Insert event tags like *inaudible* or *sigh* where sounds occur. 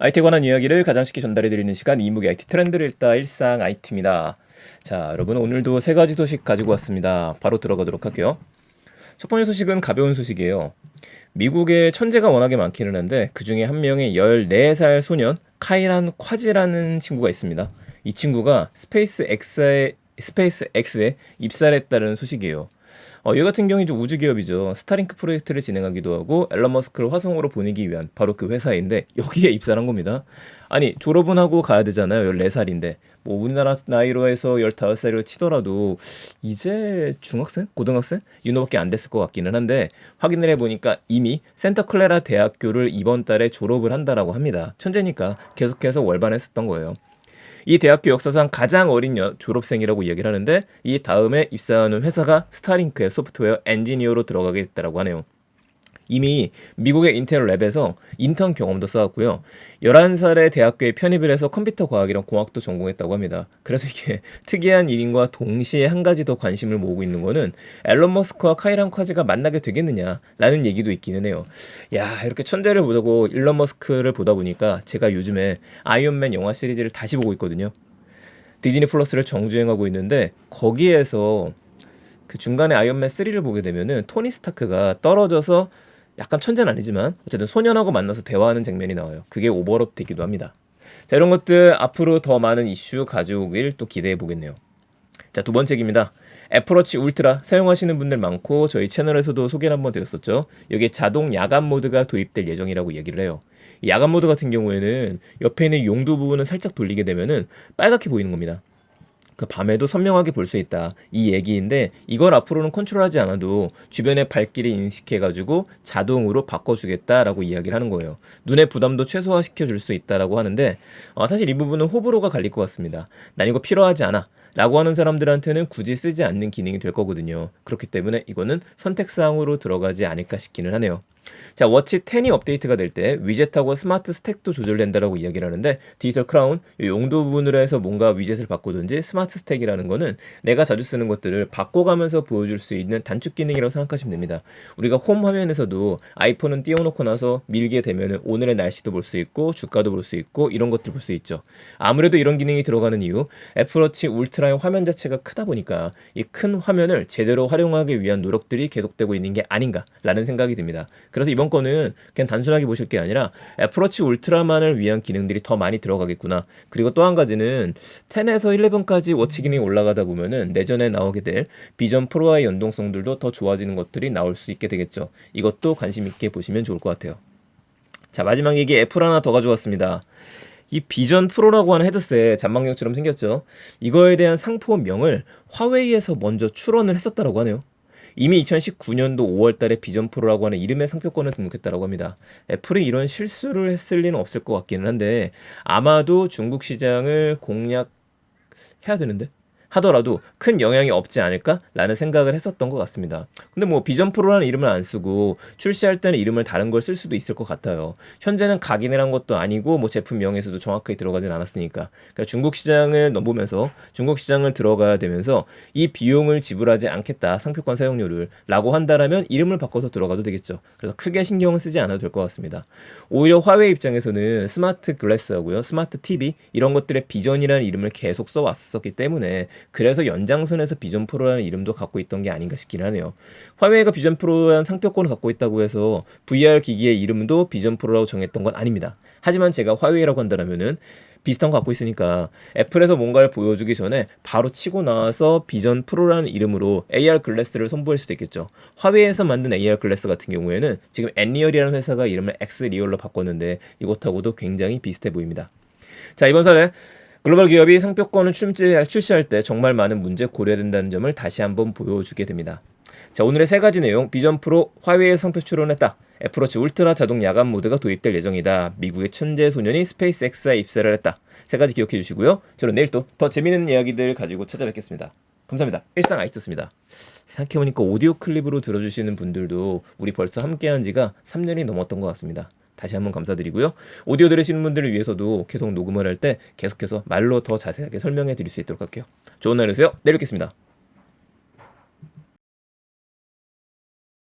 IT에 관한 이야기를 가장 쉽게 전달해드리는 시간 이무기 IT 트렌드를 읽다 일상 IT입니다. 자, 여러분 오늘도 세 가지 소식 가지고 왔습니다. 바로 들어가도록 할게요. 첫 번째 소식은 가벼운 소식이에요. 미국에 천재가 워낙에 많기는 한데 그 중에 한 명의 14살 소년 카이란 콰지라는 친구가 있습니다. 이 친구가 스페이스 X에 스페이스 X에 입사를 했다는 소식이에요. 어, 이 같은 경우 이제 우주 기업이죠. 스타링크 프로젝트를 진행하기도 하고 앨런 머스크를 화성으로 보내기 위한 바로 그 회사인데 여기에 입사한 겁니다. 아니 졸업은 하고 가야 되잖아요. 14살인데 뭐 우리나라 나이로 해서 15살이로 치더라도 이제 중학생? 고등학생? 이 정도밖에 안 됐을 것 같기는 한데 확인을 해보니까 이미 센터클레라 대학교를 이번 달에 졸업을 한다라고 합니다. 천재니까 계속해서 월반했었던 거예요. 이 대학교 역사상 가장 어린 여, 졸업생이라고 이야기를 하는데 이 다음에 입사하는 회사가 스타링크의 소프트웨어 엔지니어로 들어가게 됐다고 하네요. 이미 미국의 인텔 랩에서 인턴 경험도 쌓았고요. 11살에 대학교에 편입을 해서 컴퓨터 과학이랑 공학도 전공했다고 합니다. 그래서 이게 *laughs* 특이한 일인과 동시에 한 가지 더 관심을 모으고 있는 거는 앨런 머스크와 카이란 콰지가 만나게 되겠느냐라는 얘기도 있기는 해요. 야, 이렇게 천재를 보고 일론 머스크를 보다 보니까 제가 요즘에 아이언맨 영화 시리즈를 다시 보고 있거든요. 디즈니 플러스를 정주행하고 있는데 거기에서 그 중간에 아이언맨 3를 보게 되면은 토니 스타크가 떨어져서 약간 천재는 아니지만 어쨌든 소년하고 만나서 대화하는 장면이 나와요. 그게 오버랩 되기도 합니다. 자, 이런 것들 앞으로 더 많은 이슈 가져오길 또 기대해 보겠네요. 자, 두 번째입니다. 애플워치 울트라 사용하시는 분들 많고 저희 채널에서도 소개를 한번 드렸었죠. 여기에 자동 야간 모드가 도입될 예정이라고 얘기를 해요. 야간 모드 같은 경우에는 옆에 있는 용도 부분을 살짝 돌리게 되면은 빨갛게 보이는 겁니다. 그 밤에도 선명하게 볼 수 있다. 이 얘기인데 이걸 앞으로는 컨트롤하지 않아도 주변의 발길이 인식해가지고 자동으로 바꿔주겠다라고 이야기를 하는 거예요. 눈의 부담도 최소화시켜 줄 수 있다라고 하는데 어, 사실 이 부분은 호불호가 갈릴 것 같습니다. 난 이거 필요하지 않아. 라고 하는 사람들한테는 굳이 쓰지 않는 기능이 될 거거든요. 그렇기 때문에 이거는 선택사항으로 들어가지 않을까 싶기는 하네요. 자, 워치 10이 업데이트가 될 때 위젯하고 스마트 스택도 조절된다라고 이야기를 하는데 디지털 크라운 용도 부분으로 해서 뭔가 위젯을 바꾸든지 스마트 스택이라는 거는 내가 자주 쓰는 것들을 바꿔가면서 보여줄 수 있는 단축 기능이라고 생각하시면 됩니다. 우리가 홈 화면에서도 아이폰은 띄워놓고 나서 밀게 되면 오늘의 날씨도 볼 수 있고 주가도 볼 수 있고 이런 것들 볼 수 있죠. 아무래도 이런 기능이 들어가는 이유 애플워치 울트 라의 화면 자체가 크다 보니까 이 큰 화면을 제대로 활용하기 위한 노력들이 계속되고 있는 게 아닌가라는 생각이 듭니다. 그래서 이번 거는 그냥 단순하게 보실 게 아니라 애플워치 울트라만을 위한 기능들이 더 많이 들어가겠구나. 그리고 또 한 가지는 10에서 11까지 워치 기능이 올라가다 보면은 내전에 나오게 될 비전 프로와의 연동성들도 더 좋아지는 것들이 나올 수 있게 되겠죠. 이것도 관심 있게 보시면 좋을 것 같아요. 자, 마지막 얘기 애플 하나 더 가져왔습니다. 이 비전 프로라고 하는 헤드셋 잔망경처럼 생겼죠. 이거에 대한 상표명을 화웨이에서 먼저 출원을 했었다라고 하네요. 이미 2019년도 5월 달에 비전 프로라고 하는 이름의 상표권을 등록했다고 합니다. 애플이 이런 실수를 했을 리는 없을 것 같기는 한데 아마도 중국 시장을 공략해야 되는데 하더라도 큰 영향이 없지 않을까라는 생각을 했었던 것 같습니다. 근데 뭐 비전 프로라는 이름을 안 쓰고 출시할 때는 이름을 다른 걸 쓸 수도 있을 것 같아요. 현재는 각인이란 것도 아니고 뭐 제품명에서도 정확하게 들어가진 않았으니까 그러니까 중국 시장을 넘보면서 중국 시장을 들어가야 되면서 이 비용을 지불하지 않겠다 상표권 사용료를 라고 한다라면 이름을 바꿔서 들어가도 되겠죠. 그래서 크게 신경을 쓰지 않아도 될 것 같습니다. 오히려 화웨이 입장에서는 스마트 글래스하고요, 스마트 TV 이런 것들의 비전이라는 이름을 계속 써왔었기 때문에 그래서 연장선에서 비전 프로라는 이름도 갖고 있던 게 아닌가 싶긴 하네요. 화웨이가 비전 프로라는 상표권을 갖고 있다고 해서 VR 기기의 이름도 비전 프로라고 정했던 건 아닙니다. 하지만 제가 화웨이라고 한다면은 비슷한 거 갖고 있으니까 애플에서 뭔가를 보여주기 전에 바로 치고 나와서 비전 프로라는 이름으로 AR 글래스를 선보일 수도 있겠죠. 화웨이에서 만든 AR 글래스 같은 경우에는 지금 엔리얼이라는 회사가 이름을 엑스리얼로 바꿨는데 이것하고도 굉장히 비슷해 보입니다. 자 이번 사례 글로벌 기업이 상표권을 출시할 때 정말 많은 문제 고려해야 된다는 점을 다시 한번 보여주게 됩니다. 자, 오늘의 세 가지 내용. 비전 프로 화웨이에 상표 출원했다. 애플워치 울트라 자동 야간 모드가 도입될 예정이다. 미국의 천재 소년이 스페이스 X에 입사를 했다. 세 가지 기억해 주시고요. 저는 내일 또 더 재밌는 이야기들 가지고 찾아뵙겠습니다. 감사합니다. 일상 아이트였습니다. 생각해보니까 오디오 클립으로 들어주시는 분들도 우리 벌써 함께한 지가 3년이 넘었던 것 같습니다. 다시 한번 감사드리고요. 오디오 들으시는 분들을 위해서도 계속 녹음을 할 때 계속해서 말로 더 자세하게 설명해 드릴 수 있도록 할게요. 좋은 날 되세요. 내일 뵙겠습니다.